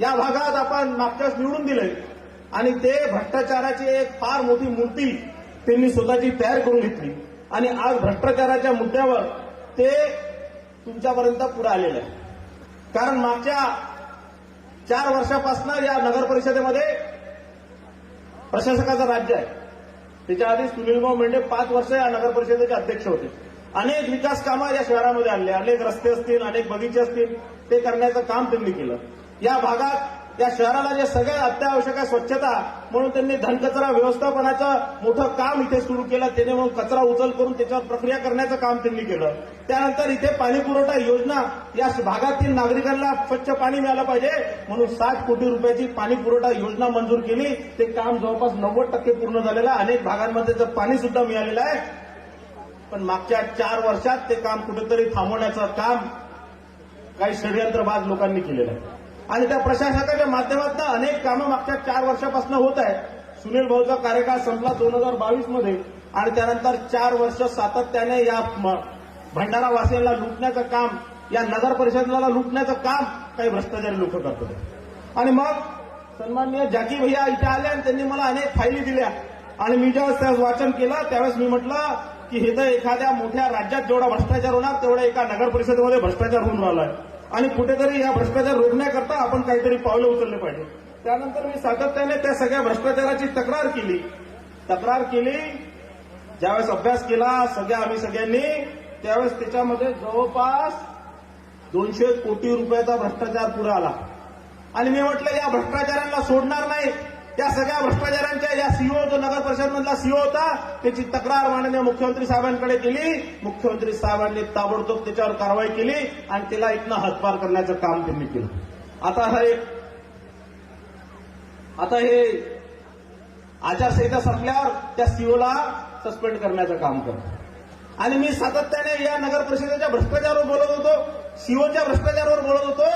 या भागात आपण मागच्याच निवडून दिले आणि ते भ्रष्टाचाराची एक फार मोठी मूर्ती त्यांनी स्वतःची तयार करून घेतली. आणि आज भ्रष्टाचाराच्या मुद्द्यावर ते तुमच्यापर्यंत पुढे आलेलं आहे कारण मागच्या चार वर्षापासून या नगर परिषदेमध्ये प्रशासकाचं राज्य आहे. त्याच्या आधी सुनीलभाऊ मेंढे पाच वर्ष या नगर परिषदेचे अध्यक्ष होते. अनेक विकास कामं या शहरामध्ये आणले. अनेक रस्ते असतील अनेक बगीचे असतील ते करण्याचं काम त्यांनी केलं. या भागात या शहराला जे सगळ्यात अत्यावश्यक आहे स्वच्छता म्हणून त्यांनी धनकचरा व्यवस्थापनाचं मोठं काम इथे सुरू केलं. त्याने म्हणून कचरा उचल करून त्याच्यावर प्रक्रिया करण्याचं काम त्यांनी केलं. त्यानंतर इथे पाणी पुरवठा योजना या भागातील नागरिकांना स्वच्छ पाणी मिळालं पाहिजे म्हणून साठ कोटी रुपयाची पाणी पुरवठा योजना मंजूर केली. ते काम जवळपास नव्वद टक्के पूर्ण झालेलं आहे. अनेक भागांमध्ये तर पाणी सुद्धा मिळालेलं आहे. पण मागच्या चार वर्षात ते काम कुठेतरी थांबवण्याचं काम काही षडयंत्रबाज लोकांनी केलेलं आहे. आणि त्या प्रशासनाच्या माध्यमातून अनेक कामं मागच्या चार वर्षापासून होत आहे सुनील भाऊचा कार्यकाळ संपला दोन हजार बावीसमध्ये आणि त्यानंतर चार वर्ष सातत्याने या भंडारा वासियांना लुटण्याचं काम या नगर परिषदेला लुटण्याचं काम काही भ्रष्टाचारी लोक करतात. आणि मग सन्माननीय जाकी भैया इथे आले आणि त्यांनी मला अनेक फायली दिल्या. आणि मी ज्यावेळेस त्यावेळेस वाचन केलं त्यावेळेस मी म्हटलं की हे तर एखाद्या मोठ्या राज्यात जेवढा भ्रष्टाचार होणार तेवढा एका नगर परिषदेमध्ये भ्रष्टाचार होऊन राहिला आहे आणि कुठेतरी या भ्रष्टाचार रोखण्याकरता आपण काहीतरी पावलं उचलले पाहिजे. त्यानंतर मी सातत्याने त्या सगळ्या भ्रष्टाचाराची तक्रार केली. तक्रार केली. ज्यावेळेस अभ्यास केला सगळ्या आम्ही सगळ्यांनी त्यावेळेस त्याच्यामध्ये जवळपास दोनशे कोटी रुपयाचा भ्रष्टाचार पुढे आला. आणि मी म्हटलं या भ्रष्टाचारांना सोडणार नाही त्या सगळ्या भ्रष्टाचारांच्या या सीओ जो नगर परिषद मधला सीओ होता त्याची तक्रार माननीय मुख्यमंत्री साहेबांकडे केली. मुख्यमंत्री साहेबांनी ताबडतोब त्याच्यावर कारवाई केली आणि त्याला इथनं हद्दपार करण्याचं काम त्यांनी केलं. आता हे आता हे आचारसंहिता संपल्यावर त्या सीओला सस्पेंड करण्याचं काम करतो. आणि मी सातत्याने या नगर परिषदेच्या भ्रष्टाचारावर बोलत होतो सीओच्या भ्रष्टाचारावर बोलत होतो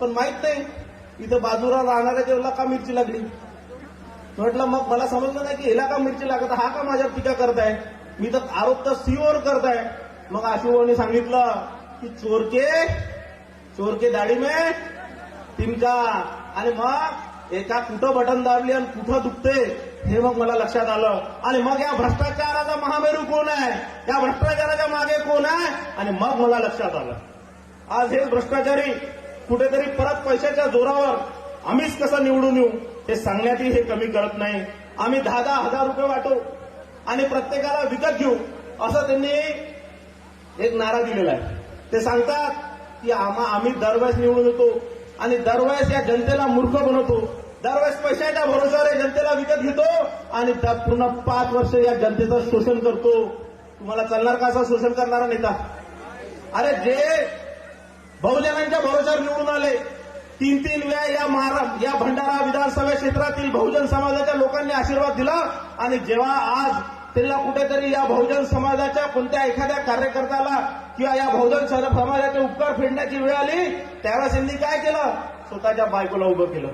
पण माहीत नाही इथं बाजूला राहणाऱ्या जेवला का मिरची लागली? म्हटलं मग मला समजलं नाही की हिला का मिरची लागत हा का माझ्यावर टीका करताय? मी तर आरोप तर सीओवर करताय. मग आशुभाऊनी सांगितलं की चोरके चोरके दाढी मे तिनका आणि मग एका कुठं बटन दाबली आणि कुठं दुखते हे मग मला लक्षात आलं. आणि मग या भ्रष्टाचाराचा महामेरू कोण आहे? या भ्रष्टाचाराच्या मागे कोण आहे? आणि मग मला लक्षात आलं. आज हे भ्रष्टाचारी कुठेतरी परत पैशाच्या जोरावर आम्हीच कसं निवडून येऊ? हे सांगण्यातही हे कमी करत नाही. आम्ही दहा दहा हजार रुपये वाटू आणि प्रत्येकाला विकत घेऊ असं त्यांनी एक नारा दिलेला आहे. ते सांगतात की आम्हा आम्ही दरवेळेस निवडून येतो आणि दरवेळेस या जनतेला मूर्ख बनवतो. दरवेळेस पैशाच्या भरोश्यावर या जनतेला विकत घेतो आणि त्यात पूर्ण पाच वर्ष या जनतेचं शोषण करतो. तुम्हाला चालणार का असं शोषण करणारा नेता? अरे जे बहुजनांच्या भरोश्यावर निवडून आले तीन तीन वेळा या महारा या भंडारा विधानसभा क्षेत्रातील बहुजन समाजाच्या लोकांनी आशीर्वाद दिला आणि जेव्हा आज त्यांना कुठेतरी या बहुजन समाजाच्या कोणत्या एखाद्या कार्यकर्त्याला किंवा या बहुजन समाजाचे उपकार फेडण्याची वेळ आली त्यावेळेस यांनी काय केलं? स्वतःच्या बायकोला उभं केलं.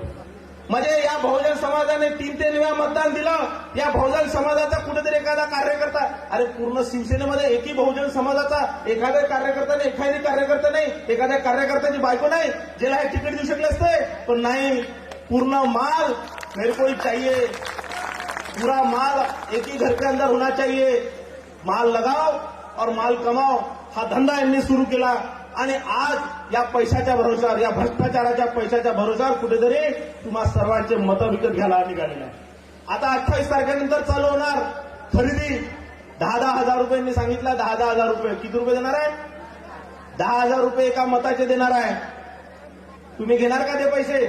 म्हणजे या बहुजन समाजाने तीन तीन वेळा मतदान दिलं. या बहुजन समाजाचा कुठेतरी एखादा कार्यकर्ता अरे पूर्ण शिवसेनेमध्ये एकही बहुजन समाजाचा एखाद्या कार्यकर्ता नाही एखादी कार्यकर्ता नाही एखाद्या कार्यकर्त्याची बायको नाही ज्याला हे तिकीट देऊ शकले असते. पण नाही पूर्ण माल मेरे को पुरा चाहिए पूरा माल एक ही घर के अंदर होना चाहिए माल लगाओ और माल कमाओ हा धंदा यांनी सुरू केला. आणि आज या पैशाच्या भरोशावर या भ्रष्टाचाराच्या पैशाच्या भरोशावर कुठेतरी तुम्हा सर्वांचे मतं विकत घ्यायला निघालेलं आहे आता अठ्ठावीस तारखेनंतर चालू होणार खरेदी. दहा दहा हजार रुपयांनी सांगितलं दहा दहा हजार रुपये. किती रुपये देणार आहे? दहा हजार रुपये एका मताचे देणार आहे. तुम्ही घेणार का ते पैसे?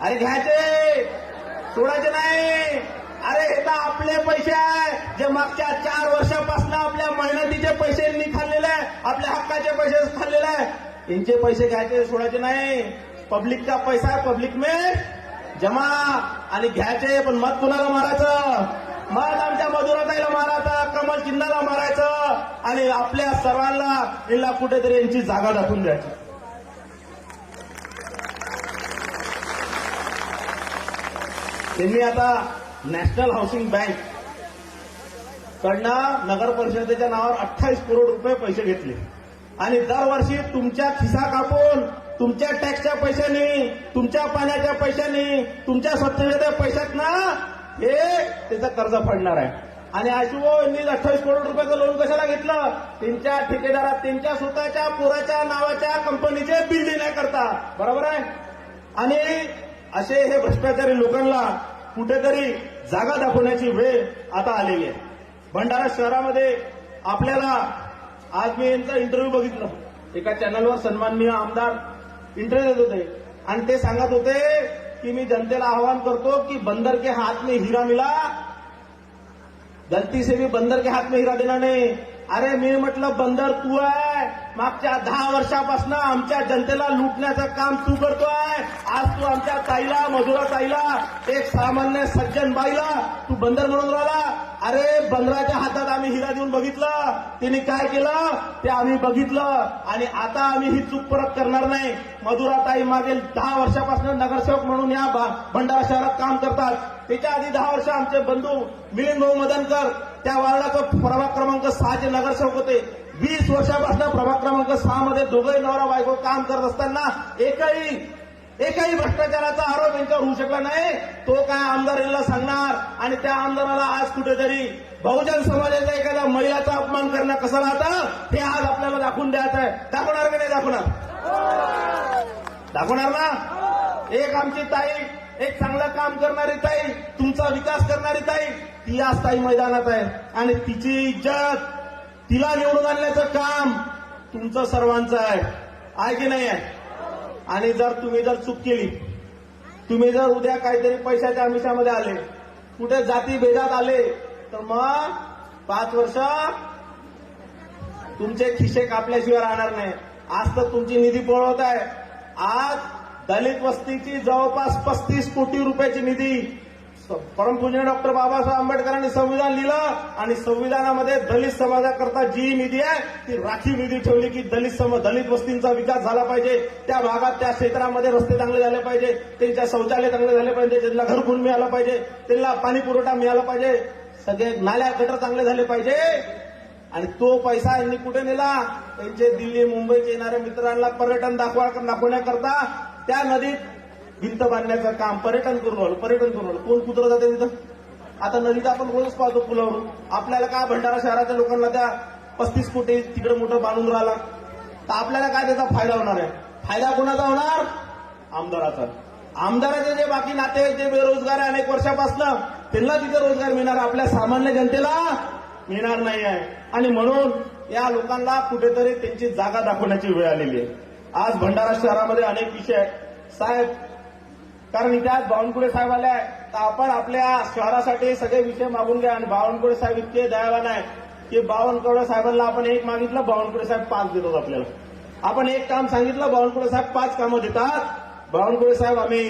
अरे घ्यायचे. सोडायचे नाही. अरे हे तर आपले पैसे आहे. जे मागच्या चार वर्षापासून आपल्या मेहनतीचे पैसे खाल्लेले आहे आपल्या हक्काचे पैसे खाल्लेले आहे. इनचे पैसे घ्यायचे सोडायचे नाही. पब्लिकचा पैसा आहे? पब्लिक मे. जमा. आणि घ्यायचे पण मत कुणाला मारायचं? मत आमच्या मधुराताईला मारायचं कमल चिन्हाला मारायचं. आणि आपल्या सर्वांना यांना कुठेतरी यांची जागा दाखवून द्यायची. त्यांनी आता नॅशनल हाऊसिंग बँक कडनं नगर परिषदेच्या नावावर अठ्ठावीस करोड रुपये पैसे घेतले. आणि दरवर्षी तुमच्या खिसा कापून तुमच्या टॅक्सच्या पैशाने तुमच्या पाण्याच्या पैशांनी तुमच्या स्वच्छतेच्या पैशात ना हे त्याचं कर्ज पडणार आहे. आणि आशुभाऊ यांनी अठ्ठावीस करोड रुपयाचं लोन कशाला घेतलं? त्यांच्या ठेकेदारात त्यांच्या स्वतःच्या पुराच्या नावाच्या कंपनीचे बिल देण्याकरता बरोबर आहे? आणि असे हे भ्रष्टाचारी लोकांना कुठेतरी जागा दाखवण्याची वेळ आता आलेली आहे. भंडारा शहरामध्ये आपल्याला आज मी यांचा इंटरव्ह्यू बघितलं. एका चॅनलवर सन्माननीय आमदार इंटरव्ह्यू देत होते. आणि ते सांगत होते की मी जनतेला आवाहन करतो की बंदर के हात में हिरा मिला. गलती से भी बंदर के हात में हिरा देणार नाही. अरे मी म्हटलं बंदर तू आहे. मागच्या दहा वर्षापासून आमच्या जनतेला लुटण्याचं काम तू करतोय. आज तू आमच्या ताईला मधुरा ताईला एक सामान्य सज्जन बाईला तू बंदर म्हणून राहिला. अरे बंदराच्या हातात आम्ही हिरा देऊन बघितलं. तिने काय केलं? ते आम्ही बघितलं. आणि आता आम्ही ही चूक परत करणार नाही. मधुरा ताई मागील दहा वर्षापासून नगरसेवक म्हणून या भंडारा शहरात काम करतात. त्याच्या आधी दहा वर्ष आमचे बंधू मिलिंद भाऊ मदनकर त्या वार्डाचं प्रभाग क्रमांक सहाचे नगरसेवक होते. वीस वर्षापासून प्रभाग क्रमांक सहा मध्ये दोघंही नवरा बायको काम करत असताना एकही एकही भ्रष्टाचाराचा आरोप यांच्यावर होऊ शकला नाही. तो काय आमदारांना सांगणार? आणि त्या आमदाराला आज कुठेतरी बहुजन समाजाच्या एखाद्या महिलाचा अपमान करणं कसं राहतं? हे आज आपल्याला दाखवून द्यायचं आहे. दाखवणार का नाही दाखवणार? दाखवणार ना? एक आमची ताई एक चांगलं काम करणारी ताई तुमचा विकास करणारी ताई ती आज ताई मैदानात आहे. आणि तिची इज्जत तिला निवडून आणण्याचं काम तुमचं सर्वांचं आहे. आहे की नाही आहे? आणि जर तुम्ही जर चूक केली तुम्ही जर उद्या काहीतरी पैशाच्या आमिषामध्ये आले कुठे जाती भेदात आले तर मग पाच वर्ष तुमचे खिसे कापल्याशिवाय राहणार नाही. आज तर तुमची निधी पळवत आहे आज दलित वस्तीची जवळपास पस्तीस कोटी रुपयाची निधी परमपूजनीय डॉक्टर बाबासाहेब आंबेडकरांनी संविधान लिहिलं आणि संविधानामध्ये दलित समाजाकरता जी निधी आहे ती राखीव निधी ठेवली की दलित सम दलित वस्तींचा विकास झाला पाहिजे. त्या भागात त्या क्षेत्रामध्ये रस्ते चांगले झाले पाहिजे. त्यांच्या शौचालय चांगले झाले पाहिजे. त्यांना घरकुल मिळालं पाहिजे. त्यांना पाणी पुरवठा मिळाला पाहिजे. सगळे नाल्या गटर चांगले झाले पाहिजे. आणि तो पैसा यांनी कुठे नेला? त्यांचे दिल्ली मुंबईचे येणाऱ्या मित्रांना पर्यटन दाखवा दाखवण्याकरता. त्या नदीत भिंत बांधण्याचं काम पर्यटन करून राहिलं पर्यटन करून आलो. कोण कुत्र जाते तिथं? आता नदीत आपण रोजच पाहतो पुलावरून. आपल्याला काय भंडारा शहराच्या लोकांना त्या पस्तीस कोटी तिकडे मोठं बांधून राहिला. तर आपल्याला काय त्याचा फायदा होणार आहे? फायदा कोणाचा होणार? आमदाराचा. आमदाराचे जे बाकी नाते जे बेरोजगार आहे अनेक वर्षापासून त्यांना तिथे रोजगार मिळणार आपल्या सामान्य जनतेला मिळणार नाही आहे. आणि म्हणून या लोकांना कुठेतरी त्यांची जागा दाखवण्याची वेळ आलेली आहे. आज भंडारा शहरामध्ये अनेक विषय आहेत. साहेब कारण इथे आज बावनकुळे साहेब आले आहे तर आपण आपल्या शहरासाठी सगळे विषय मागून घ्या. आणि बावनकुळे साहेब इतके दयावान आहे की बावनकुळे साहेबांना आपण एक मागितलं बावनकुळे साहेब पाच देतात आपल्याला. आपण एक काम सांगितलं बावनकुळे साहेब पाच कामं देतात. बावनकुळे साहेब आम्ही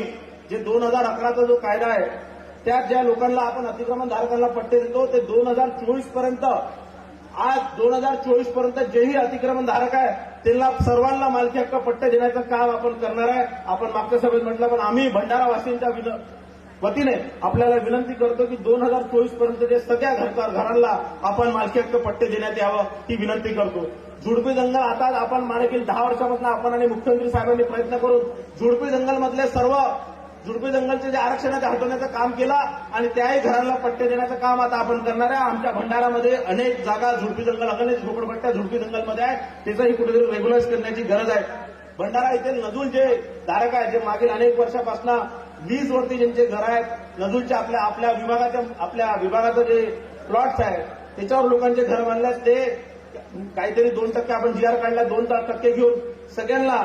जे दोन हजार अकराचा जो कायदा आहे त्यात ज्या लोकांना आपण अतिक्रमण धारकांना पट्टे देतो ते दोन हजार चोवीसपर्यंत आज दोन हजार चोवीसपर्यंत जेही अतिक्रमण धारक आहे त्यांना सर्वांना मालकी हक्क पट्टे देण्याचं काम आपण करणार आहे. आपण मागच्या सभेत म्हटलं पण आम्ही भंडारावासींच्या वतीने आपल्याला विनंती करतो की दोन हजार चोवीसपर्यंत सगळ्या घरकार घरांना आपण मालकी हक्क पट्टे देण्यात यावं ही विनंती करतो. झुडपी जंगल आता आपण मागील दहा वर्षापासून आपण आणि मुख्यमंत्री साहेबांनी प्रयत्न करून झुडपी जंगलमधले सर्व झुडपी जंगलचे जे आरक्षण आहे हटवण्याचं काम केलं आणि त्याही घरांना पट्टे देण्याचं काम आता आपण करणार आहे. आमच्या भंडारामध्ये अनेक जागा झुडपी जंगल अनेक झोपडपट्ट्या झुडपी जंगलमध्ये आहे त्याचंही कुठेतरी रेग्युलाइज करण्याची गरज आहे. भंडारा इथे नजूल जे धारक आहेत जे मागील अनेक वर्षापासून वीज वरती ज्यांचे घर आहेत नजूलच्या आपल्या आपल्या विभागाच्या आपल्या विभागाचं जे प्लॉट्स आहेत त्याच्यावर लोकांचे घर बांधल्यास ते काहीतरी दोन टक्के आपण जी आर काढला दोन टक्के घेऊन सगळ्यांना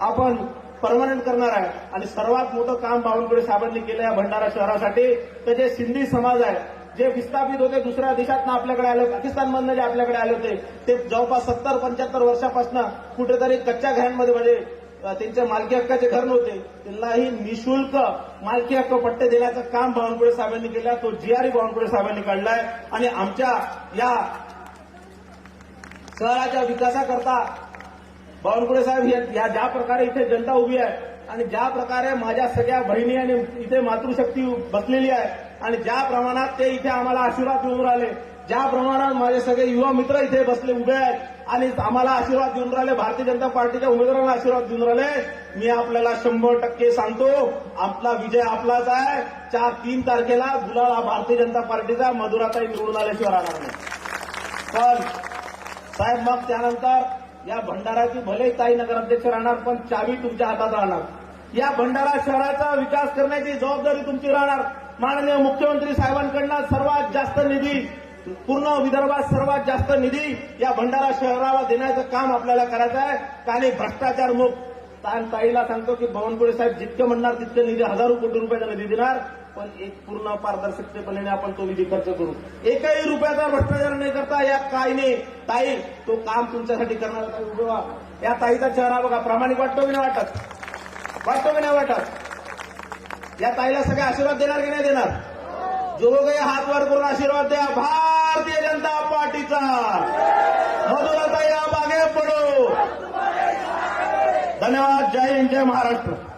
आपण परमनंट करणार आहे. आणि सर्वात मोठं काम बावनकुळे साहेबांनी केलं या भंडारा शहरासाठी. तर जे सिंधी समाज आहे जे विस्थापित होते दुसऱ्या देशातनं आपल्याकडे आले पाकिस्तानमधनं जे आपल्याकडे आले होते ते जवळपास सत्तर पंच्याहत्तर वर्षापासून कुठेतरी कच्च्या घरांमध्ये म्हणजे त्यांच्या मालकी हक्काचे घर नव्हते त्यांनाही निशुल्क मालकी हक्क पट्टे देण्याचं काम बावनकुळे साहेबांनी केलं तो जीआरई बावनकुळे साहेबांनी काढलाय. आणि आमच्या या शहराच्या विकासाकरता बावनकुळे साहेब या- ज्या प्रकारे इथे जनता उभी आहे आणि ज्या प्रकारे माझ्या सगळ्या बहिणी आणि इथे मातृशक्ती बसलेली आहे आणि ज्या प्रमाणात ते इथे आम्हाला आशीर्वाद देऊन राहिले ज्या प्रमाणात माझे सगळे युवा मित्र इथे बसले उभे आहेत आणि आम्हाला आशीर्वाद देऊन राहिले भारतीय जनता पार्टीच्या उमेदवारांना आशीर्वाद देऊन राहिले मी आपल्याला शंभर टक्के सांगतो आपला विजय आपलाच आहे. चार तीन तारखेला गुलाल भारतीय जनता पार्टीचा मधुराताई निवडून आल्याशिवाय राहणार नाही. पण साहेब मग त्यानंतर या भंडाराची भले ताई नगराध्यक्ष राहणार पण चावी तुमच्या हातात राहणार. या भंडारा शहराचा विकास करण्याची जबाबदारी तुमची राहणार. माननीय मुख्यमंत्री साहेबांकडनं सर्वात जास्त निधी पूर्ण विदर्भात सर्वात जास्त निधी या भंडारा शहराला देण्याचं काम आपल्याला करायचं आहे. आणि भ्रष्टाचार मुक्त ताईला सांगतो की बावनकुळे साहेब जितकं म्हणणार तितकं निधी हजारो कोटी रुपयाचा निधी देणार. पण एक पूर्ण पारदर्शकतेपणे आपण तो निधी खर्च करू. एकही रुपयाचा भ्रष्टाचार नाही करता या ताईने ताई तो काम तुमच्यासाठी करणार ताई या ताईचा चेहरा बघा. प्रामाणिक वाटतो की नाही वाटत? वाटतो की नाही वाटत? या ताईला सगळे आशीर्वाद देणार की नाही देणार? जो काही हात वर करून आशीर्वाद द्या. भारतीय जनता पार्टीचा. मधुरता या आगे पडो. धन्यवाद. जय हिंद जय महाराष्ट्र.